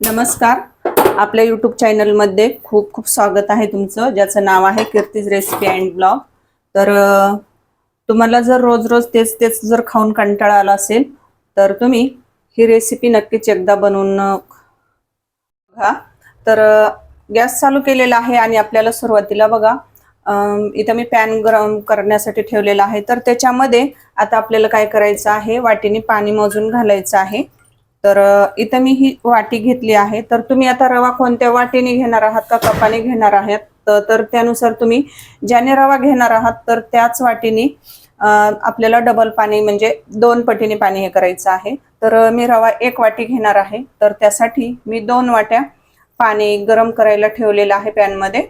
नमस्कार. आपल्या यूट्यूब चॅनलमध्ये खूप खूप स्वागत आहे तुमचं ज्याचं नाव आहे कीर्तीज रेसिपी अँड ब्लॉग तर तुम्हाला जर रोज रोज तेच तेच जर खाऊन कंटाळा आला असेल तर तुम्ही ही रेसिपी नक्कीच एकदा बनवून बघा. तर गॅस चालू केलेला आहे आणि आपल्याला सुरुवातीला बघा इथं मी पॅन गरम करण्यासाठी ठेवलेला आहे. तर त्याच्यामध्ये आता आपल्याला काय करायचं आहे वाटीने पाणी मोजून घालायचं आहे. तर इथं मी ही वाटी घेतली आहे. तर तुम्ही आता रवा कोणत्या वाटीने घेणार आहात का कपाने घेणार आहात? तर त्यानुसार तुम्ही ज्याने रवा घेणार आहात तर त्याच वाटीने आपल्याला डबल पाणी म्हणजे दोन पटीने पाणी हे करायचं आहे. तर मी रवा एक वाटी घेणार आहे. तर त्यासाठी मी दोन वाट्या पाणी गरम करायला ठेवलेलं आहे पॅनमध्ये.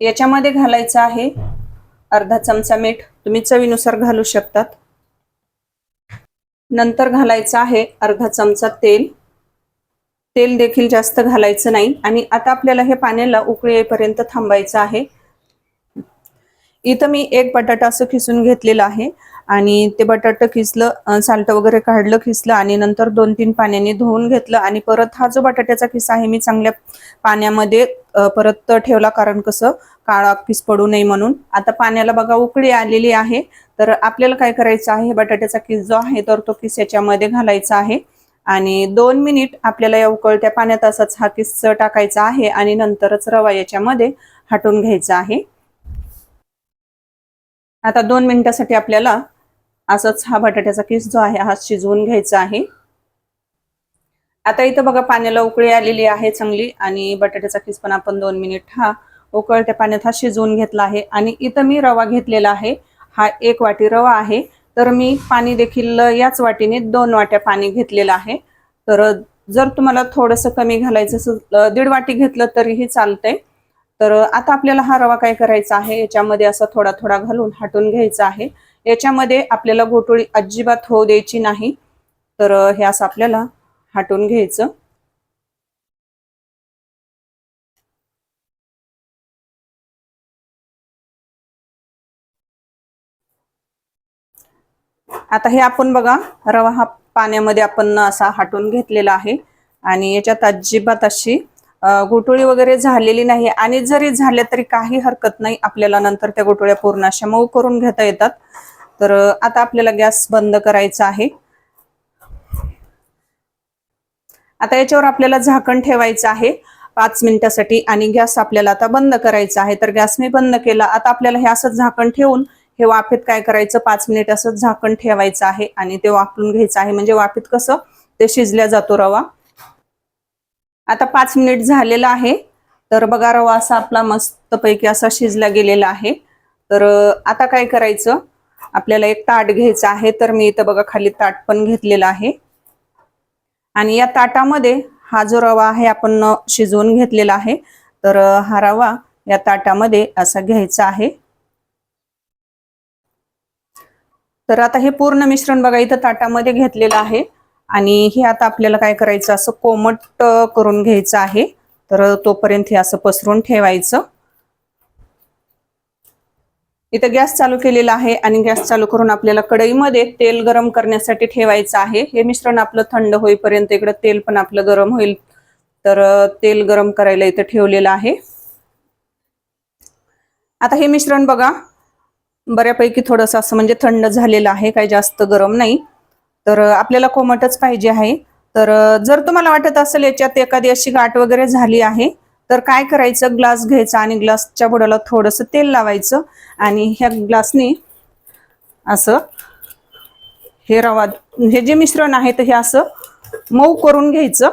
याच्यामध्ये घालायचं आहे अर्धा चमचा मीठ. तुम्ही चवीनुसार घालू शकतात. नंतर घालायचं आहे अर्धा चमचा तेल. तेल देखील जास्त घालायचं नाही आणि आता आपल्याला हे पाण्याला उकळी येईपर्यंत थांबायचं आहे. इथं मी एक बटाटा असं खिसून घेतलेलं आहे. आणि ते बटाटा खिसलं साल्ट वगैरे काढलं खिसलं आणि नंतर दोन तीन पाण्याने धुवून घेतलं. आणि परत हा जो बटाट्याचा खिस आहे मी चांगल्या पाण्यामध्ये परत ठेवला कारण कसं काळा किस पडू नये म्हणून. आता पाण्याला बघा उकळी आलेली आहे. तर आपल्याला काय करायचं आहे बटाट्याचा किस जो आहे तर तो किस याच्यामध्ये घालायचा आहे. आणि दोन मिनिट आपल्याला या उकळत्या पाण्यात असाच हा किस टाकायचा आहे आणि नंतरच रवा याच्यामध्ये हटून घ्यायचा आहे. आता दोन मिनिटासाठी आपल्याला असंच हा बटाट्याचा किस जो आहे हा शिजवून घ्यायचा आहे. आता इथं बघा पाण्याला उकळी आलेली आहे चांगली आणि बटाट्याचा किस पण आपण दोन मिनिट हा उकळत्या पाण्यात हा शिजवून घेतला आहे. आणि इथं मी रवा घेतलेला आहे. हा एक वाटी रवा आहे. तर मी पाणी देखील याच वाटीने दोन वाट्या पाणी घेतलेलं आहे. तर जर तुम्हाला थोडंसं कमी घालायचं असेल दीड वाटी घेतलं तरीही चालतंय. तर आता आपल्याला हा रवा काय करायचा आहे? याच्यामध्ये असा थोडा थोडा घालून हटून घ्यायचा आहे. याच्यामध्ये आपल्याला गोटोळी अजिबात होऊ द्यायची नाही. तर हे असं आपल्याला हटून घ्यायचं. आता हे आपण बघा रवा हा पाण्यामध्ये आपण असा हटून घेतलेला आहे. आणि याच्यात अजिबात अशी गोटोळी वगैरे झालेली नाही आणि जरी झाल्या तरी काही हरकत नाही आपल्याला नंतर त्या गोटोळ्या पूर्ण अशा मऊ करून घेता येतात. तर आता आपल्याला गॅस बंद करायचा आहे. आता याच्यावर आपल्याला झाकण ठेवायचं आहे पाच मिनिटासाठी आणि गॅस आपल्याला आता बंद करायचा आहे. तर गॅस मी बंद केला. आता आपल्याला हे असंच झाकण ठेवून हे वाफेत काय करायचं? पाच मिनिट असंच झाकण ठेवायचं आहे आणि ते वाफलून घ्यायचं आहे. म्हणजे वाफेत कसं? ते शिजल्या जातो रवा. आता पाच मिनिट झालेला आहे. तर बघा रवा असा आपला मस्तपैकी असा शिजला गेलेला आहे. तर आता काय करायचं? आपल्याला एक ताट घ्यायचं आहे. तर मी इथं बघा खाली ताट पण घेतलेलं आहे. आणि या ताटामध्ये हा जो रवा आहे आपण शिजवून घेतलेला आहे. तर हा रवा या ताटामध्ये असा घ्यायचा आहे. तर आता हे पूर्ण मिश्रण बघा इथं ताटामध्ये घेतलेलं आहे. आणि हे आता आपल्याला काय करायचं असं कोमट करून घ्यायचं आहे. तर तोपर्यंत हे असं पसरून ठेवायचं. इथं गॅस चालू केलेला आहे आणि गॅस चालू करून आपल्याला कढईमध्ये तेल गरम करण्यासाठी ठेवायचं आहे. हे मिश्रण आपलं थंड होईपर्यंत इकडं तेल पण आपलं गरम होईल. तर तेल गरम करायला इथं ठेवलेलं आहे. आता हे मिश्रण बघा बऱ्यापैकी थोडंसं असं म्हणजे थंड झालेलं आहे काही जास्त गरम नाही. तर आपल्याला कोमटच पाहिजे आहे. तर जर तुम्हाला वाटत असेल याच्यात एखादी अशी गाठ वगैरे झाली आहे तर काय करायचं? ग्लास घ्यायचा आणि ग्लासच्या बुडाला थोडंसं तेल लावायचं आणि ह्या ग्लासने असं हे रवा हे जे मिश्रण आहे तर हे असं मऊ करून घ्यायचं.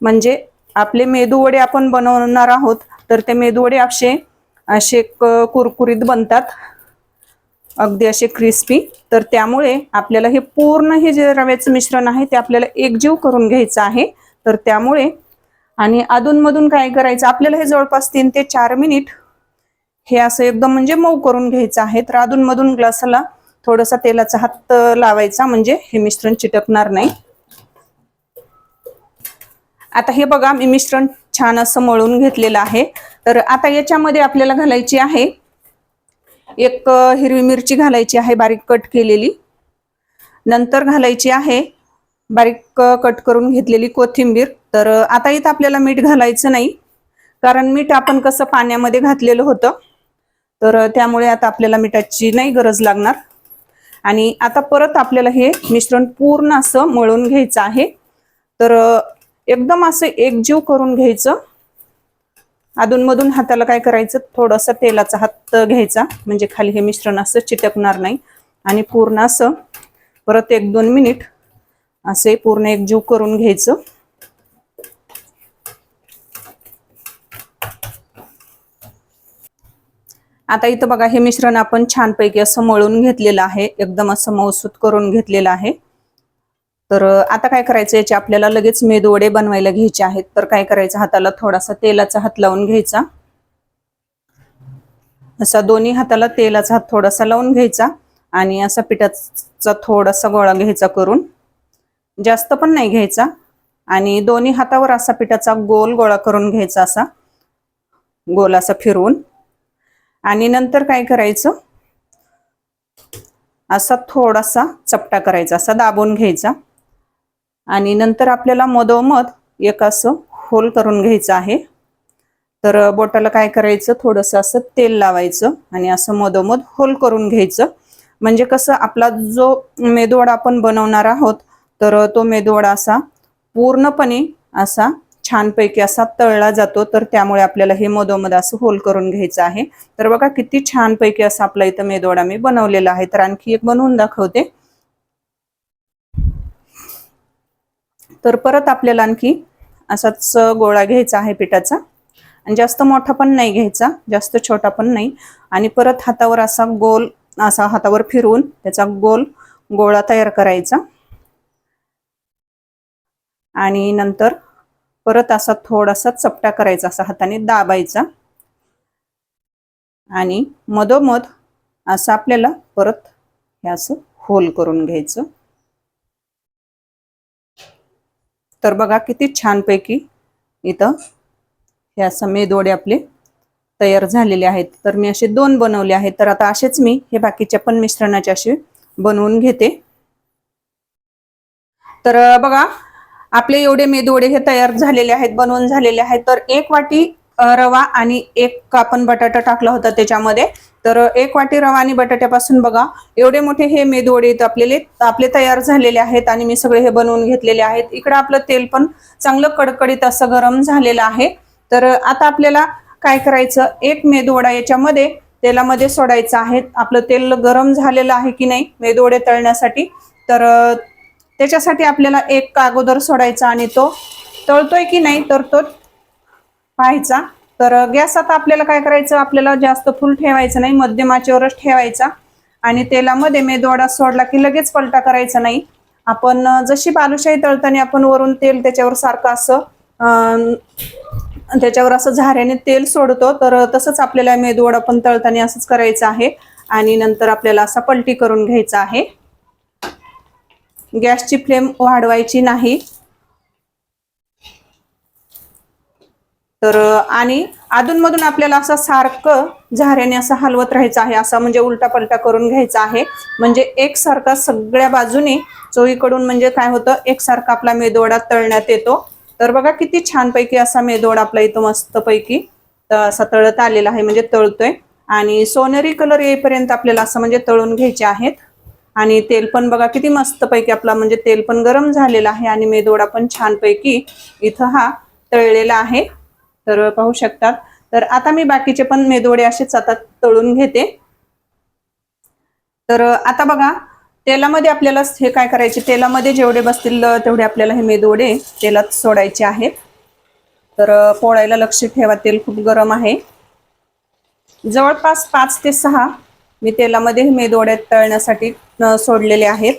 म्हणजे आपले मेदूवडे आपण बनवणार आहोत तर ते मेदूवडे असे असे कुरकुरीत बनतात. अगदी असे क्रिस्पी तर त्यामुळे आपल्याला हे पूर्ण हे जे रव्याचं मिश्रण आहे ते आपल्याला एकजीव करून घ्यायचं आहे. तर त्यामुळे आणि अधूनमधून काय करायचं? आपल्याला हे जवळपास तीन ते चार मिनिट हे असं एकदम म्हणजे मऊ करून घ्यायचं आहे. तर अधूनमधून ग्लासाला थोडासा तेलाचा हात लावायचा म्हणजे हे मिश्रण चिटकणार नाही. आता हे बघा मी मिश्रण छान असं मळून घेतलेलं आहे. तर आता याच्यामध्ये आपल्याला घालायची आहे एक हिरवी मिरची घालायची आहे बारीक कट केलेली. नंतर घालायची आहे बारीक कट करून घेतलेली कोथिंबीर. तर आता इथं आपल्याला मीठ घालायचं नाही कारण मीठ आपण कसं पाण्यामध्ये घातलेलं होतं. तर त्यामुळे आता आपल्याला मिठाची नाही गरज लागणार. आणि आता परत आपल्याला हे मिश्रण पूर्ण असं मळून घ्यायचं आहे. तर एकदम असं एकजीव करून घ्यायचं. अधूनमधून हाताला काय करायचं? थोडंसं तेलाचा हात घ्यायचा. म्हणजे खाली हे मिश्रण असं चिटकणार नाही. आणि पूर्ण असं परत एक दोन मिनिट असे पूर्ण एकजीव करून घ्यायचं. आता इथं बघा हे मिश्रण आपण छानपैकी असं मळून घेतलेलं आहे. एकदम असं मौसूत करून घेतलेलं आहे. तर आता काय करायचं याचे आपल्याला लगेच मेदवडे बनवायला घ्यायचे आहेत. तर काय करायचं? हाताला थोडासा तेलाचा हात लावून घ्यायचा. असा दोन्ही हाताला तेलाचा हात थोडासा लावून घ्यायचा आणि असा पिठाचा थोडासा गोळा घ्यायचा करून. जास्त पण नाही घ्यायचा आणि दोन्ही हातावर असा पिठाचा गोल गोळा करून घ्यायचा असा. गोल असा फिरवून. आणि नंतर काय करायचं? असा थोडासा चपटा करायचा असा दाबून घ्यायचा. आणि नंतर आपल्याला मधोमध एक असं होल करून घ्यायचं आहे. तर बोटाला काय करायचं? थोडंसं असं तेल लावायचं आणि असं मधोमध होल करून घ्यायचं. म्हणजे कसं? आपला जो मेदूवडा आपण बनवणार आहोत तर तो मेदूवडा असा पूर्णपणे असा छानपैकी असा तळला जातो. तर त्यामुळे आपल्याला हे मधोमध असं होल करून घ्यायचं आहे. तर बघा किती छानपैकी असा आपला इथं मेदवडा मी बनवलेला आहे. तर आणखी एक बनवून दाखवते. तर परत आपल्याला आणखी असाच गोळा घ्यायचा आहे पिठाचा. आणि जास्त मोठा पण नाही घ्यायचा जास्त छोटा पण नाही. आणि परत हातावर असा गोल असा हातावर फिरवून त्याचा गोल गोळा तयार करायचा. आणि नंतर परत असा थोडासा चपटा करायचा असा हाताने दाबायचा. आणि मधोमध असं आपल्याला परत हे असं होल करून घ्यायचं. तर बघा किती छानपैकी इथं हे असं मेदवडे आपले तयार झालेले आहेत. तर मी असे दोन बनवले आहेत. तर आता असेच मी हे बाकीच्या पण मिश्रणाचे असे बनवून घेते. तर बघा आपले एवढे मेदवडे हे तयार झालेले आहेत बनवून झालेले आहेत. तर एक वाटी रवा आणि एक आपण बटाटा टाकला होता त्याच्यामध्ये. तर एक वाटी रवा आणि बटाट्यापासून बघा. एवढे मोठे हे मेदवडे आपले आपले तयार झालेले आहेत आणि मी सगळे हे बनवून घेतलेले आहेत. इकडं आपलं तेल पण चांगलं कडकडीत असं गरम झालेलं आहे. तर आता आपल्याला काय करायचं? एक मेदवडा याच्यामध्ये तेलामध्ये सोडायचं आहे. आपलं तेल गरम झालेलं आहे की नाही मेदवडे तळण्यासाठी. तर त्याच्यासाठी आपल्याला एक अगोदर सोडायचा आणि तो तळतोय की नाही तर तो पाहायचा. तर गॅस आता आपल्याला काय करायचं? आपल्याला जास्त फुल ठेवायचं नाही मध्यम आचेवरच ठेवायचा. आणि तेलामध्ये मेदवाडा सोडला की लगेच पलटा करायचा नाही. आपण जशी बालुशाही तळताना आपण वरून तेल त्याच्यावर सारखं असं त्याच्यावर असं झाऱ्याने तेल सोडतो. तर तसंच आपल्याला मेदवडा पण तळताना असंच करायचं आहे. आणि नंतर आपल्याला असा पलटी करून घ्यायचा आहे. गॅसची फ्लेम वाढवायची नाही. तर आणि अधूनमधून आपल्याला असं सारखं झाऱ्याने असं हलवत राहायचं आहे असं म्हणजे उलटा पलटा करून घ्यायचा आहे. म्हणजे एकसारखा सगळ्या बाजूने चोईकडून म्हणजे काय होतं एकसारखा आपला मेदोडा तळण्यात येतो. तर बघा किती छानपैकी असा मेदोडा आपला इथं मस्तपैकी असा तळत आलेला आहे म्हणजे तळतोय. आणि सोनेरी कलर येईपर्यंत आपल्याला असं म्हणजे तळून घ्यायचे आहेत. आणि तेल पण बघा किती मस्तपैकी आपला म्हणजे तेल पण गरम झालेला आहे आणि मेदोडा पण छानपैकी इथं हा तळलेला आहे. तर पाहू शकतात. तर आता मी बाकीचे पण मेदोडे असेच आता तळून घेते. तर आता बघा तेलामध्ये आपल्याला हे काय करायचे? तेलामध्ये जेवढे बसतील तेवढे आपल्याला हे मेदोडे तेलात सोडायचे आहेत. तर पोळायला लक्ष ठेवा तेल खूप गरम आहे. जवळपास पाच ते सहा मी तेलामध्ये मेदवड्यात तळण्यासाठी सोडलेले आहेत.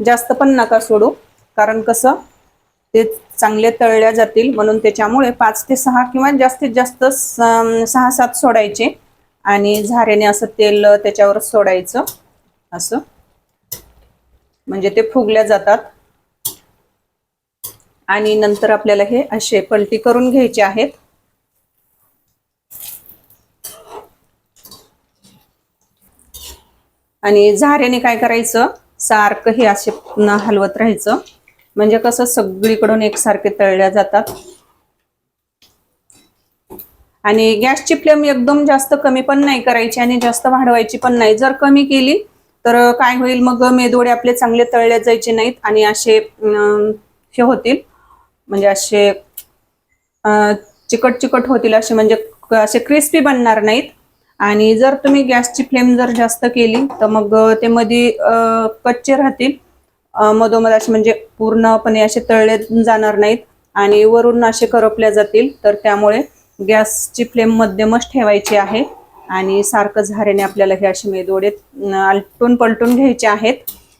जास्त पण नका सोडू कारण कसं ते चांगले तळल्या जातील म्हणून त्याच्यामुळे पाच ते सहा किंवा जास्तीत जास्त सहा सात सोडायचे. आणि झाऱ्याने असं तेल त्याच्यावर सोडायचं. असं. म्हणजे ते फुगल्या जातात. आणि नंतर आपल्याला हे असे पलटी करून घ्यायचे आहेत. आणि झाऱ्याने काय करायचं? सारखं हे असे हलवत राहायचं. म्हणजे कसं सगळीकडून एकसारखे तळल्या जातात. आणि गॅसची फ्लेम एकदम जास्त कमी पण नाही करायची आणि जास्त वाढवायची पण नाही. जर कमी केली तर काय होईल? मग मेदोडे आपले चांगले तळले जायचे नाहीत आणि असे हे होतील. म्हणजे असे चिकट चिकट होतील असे म्हणजे असे क्रिस्पी बनणार नाहीत. आणि जर तुम्ही गॅसची फ्लेम जर जास्त केली तर मग ते मध्ये कच्चे राहतील. मधोमध असे म्हणजे पूर्णपणे असे तळले जाणार नाहीत आणि वरून असे करपल्या जातील तर त्यामुळे गॅसची फ्लेम मध्यमच ठेवायची आहे आणि सारखं झाऱ्याने आपल्याला हे असे मेदवडे आलटून पलटून घ्यायचे आहेत.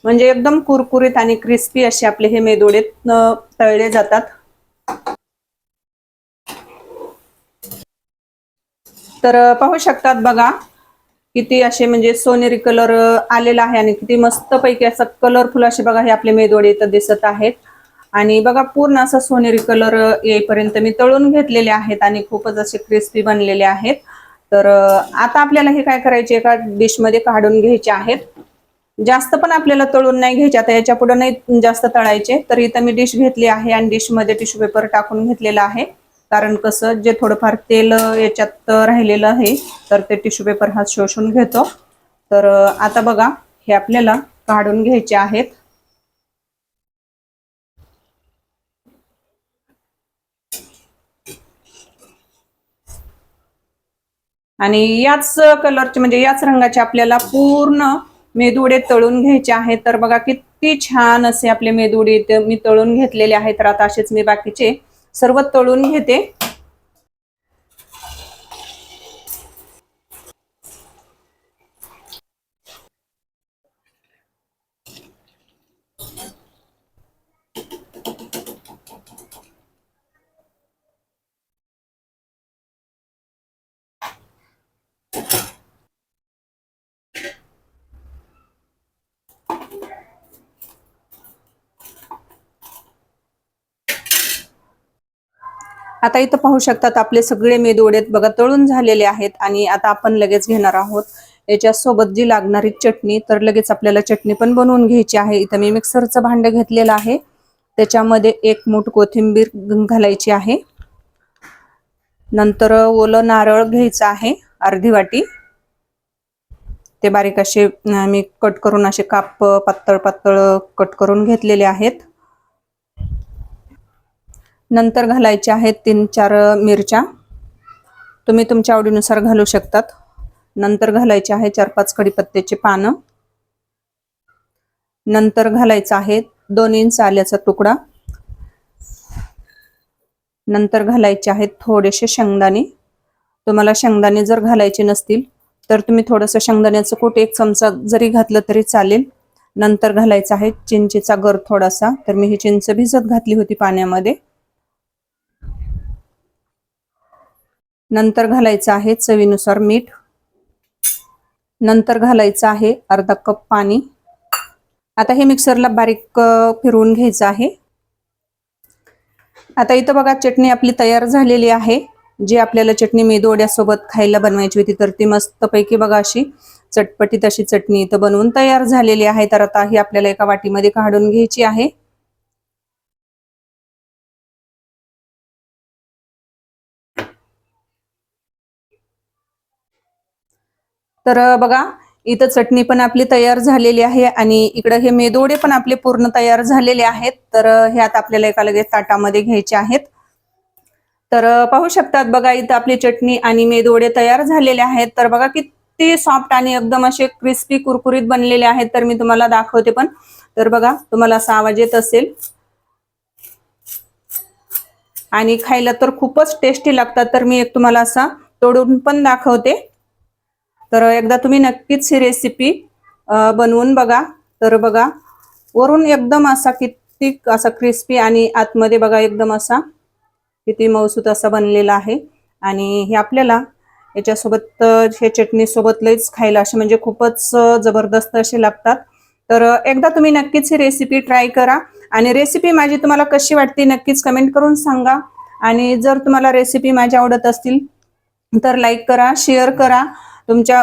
म्हणजे एकदम कुरकुरीत आणि क्रिस्पी असे आपले हे मेदोडे तळले जातात. तर पाहू शकतात बघा किती असे म्हणजे सोनेरी कलर आलेला आहे आणि किती मस्त पैकी असं कलरफुल असे बघा हे आपले मेदवडे इथं दिसत आहेत. आणि बघा पूर्ण असा सोनेरी कलर येईपर्यंत मी तळून घेतलेले आहेत आणि खूपच असे क्रिस्पी बनलेले आहेत. तर आता आपल्याला हे काय करायचे एका डिशमध्ये काढून घ्यायचे आहेत. जास्त पण आपल्याला तळून नाही घ्यायचे आता याच्यापुढे नाही जास्त तळायचे. तर इथं मी डिश घेतली आहे आणि डिशमध्ये टिश्यू पेपर टाकून घेतलेला आहे. कारण कसं जे थोडंफार तेल याच्यात राहिलेलं आहे तर ते टिश्यू पेपर हा शोषून घेतो. तर आता बघा हे आपल्याला काढून घ्यायचे आहेत. आणि याच कलरचे म्हणजे याच रंगाचे आपल्याला पूर्ण मेदुडे तळून घ्यायचे आहेत. तर बघा किती छान असे आपले मेदुडे मी तळून घेतलेले आहेत. तर आता असेच मी बाकीचे सर्व तळून घेते. आता इथं पाहू शकतात आपले सगळे मेदोडेत बघा तळून झालेले आहेत आणि आता आपण लगेच घेणार आहोत. याच्यासोबत जी लागणारी चटणी तर लगेच आपल्याला चटणी पण बनवून घ्यायची आहे. इथं मी मिक्सरचं भांडं घेतलेलं आहे. त्याच्यामध्ये एक मूठ कोथिंबीर घालायची आहे. नंतर ओलं नारळ घ्यायचं आहे अर्धी वाटी. ते बारीक असे मी कट करून असे काप पातळ पातळ कट करून घेतलेले आहेत. नंतर घालायचे आहेत तीन चार मिरच्या. तुम्ही तुमच्या आवडीनुसार घालू शकतात. नंतर घालायचे आहे चार पाच कढीपत्त्याचे पानं. नंतर घालायचं आहे दोन इंच आल्याचा तुकडा. नंतर घालायचे आहेत थोडेसे शेंगदाणे. तुम्हाला शेंगदाणे जर घालायचे नसतील तर तुम्ही थोडंसं शेंगदाण्याचं कूट एक चमचा जरी घातलं तरी चालेल. नंतर घालायचं आहे चिंचेचा गर थोडासा. तर मी ही चिंच भिजत घातली होती पाण्यामध्ये. नंतर घालायचं आहे चवीनुसार मीठ. नंतर घालायचं आहे अर्धा कप पाणी. आता हे मिक्सरला बारीक फिरवून घ्यायचं आहे. आता इथं बघा चटणी आपली तयार झालेली आहे. जी आपल्याला चटणी मेदोड्यासोबत खायला बनवायची होती तर ती मस्तपैकी बघा अशी चटपटीत अशी चटणी इथं बनवून तयार झालेली आहे. तर आता ही आपल्याला एका वाटीमध्ये काढून घ्यायची आहे. तर बघा इथं चटणी पण आपली तयार झालेली आहे आणि इकडं हे मेदोडे पण आपले पूर्ण तयार झालेले आहेत. तर हे आता आपल्याला एका लगेच ताटामध्ये घ्यायचे आहेत. तर पाहू शकतात बघा इथं आपली चटणी आणि मेदोडे तयार झालेले आहेत. तर बघा किती सॉफ्ट आणि एकदम असे क्रिस्पी कुरकुरीत बनलेले आहेत. तर मी तुम्हाला दाखवते पण. तर बघा तुम्हाला असा आवाज येत असेल. आणि खायला तर खूपच टेस्टी लागतात. तर मी एक तुम्हाला असा तोडून पण दाखवते. तर एकदा तुम्ही नक्कीच ही रेसिपी बनवून बघा. तर बघा वरून एकदम असा किती असा क्रिस्पी आणि आतमध्ये बघा एकदम असा किती मौसूत असा बनलेला आहे. आणि हे आपल्याला याच्यासोबत हे चटणीसोबत लईच खायला असे म्हणजे खूपच जबरदस्त असे लागतात. तर एकदा तुम्ही नक्कीच ही रेसिपी ट्राय करा. आणि रेसिपी माझी तुम्हाला कशी वाटते नक्कीच कमेंट करून सांगा. आणि जर तुम्हाला रेसिपी माझ्या आवडत असतील तर लाईक करा शेअर करा. तुमच्या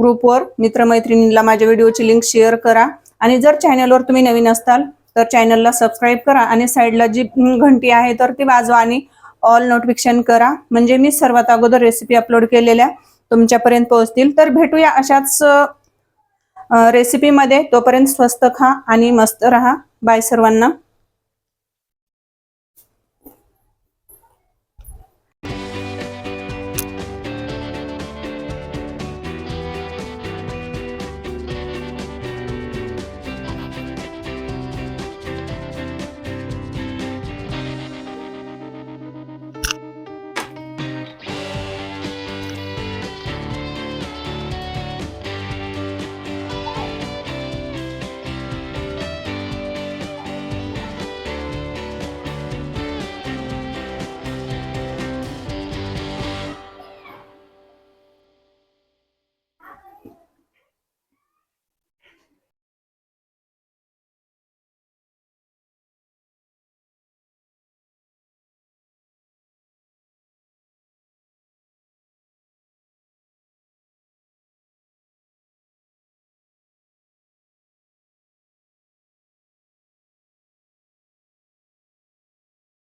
ग्रुपवर मित्रमैत्रिणींना माझ्या व्हिडिओची लिंक शेअर करा. आणि जर चॅनलवर तुम्ही नवीन असताल तर चॅनलला सबस्क्राईब करा आणि साईडला जी घंटी आहे तर ती वाजवा आणि ऑल नोटिफिकेशन करा. म्हणजे मी सर्वात अगोदर रेसिपी अपलोड केलेल्या तुमच्यापर्यंत पोहोचतील. तर भेटूया अशाच रेसिपीमध्ये तोपर्यंत स्वस्त खा आणि मस्त रहा. बाय सर्वांना.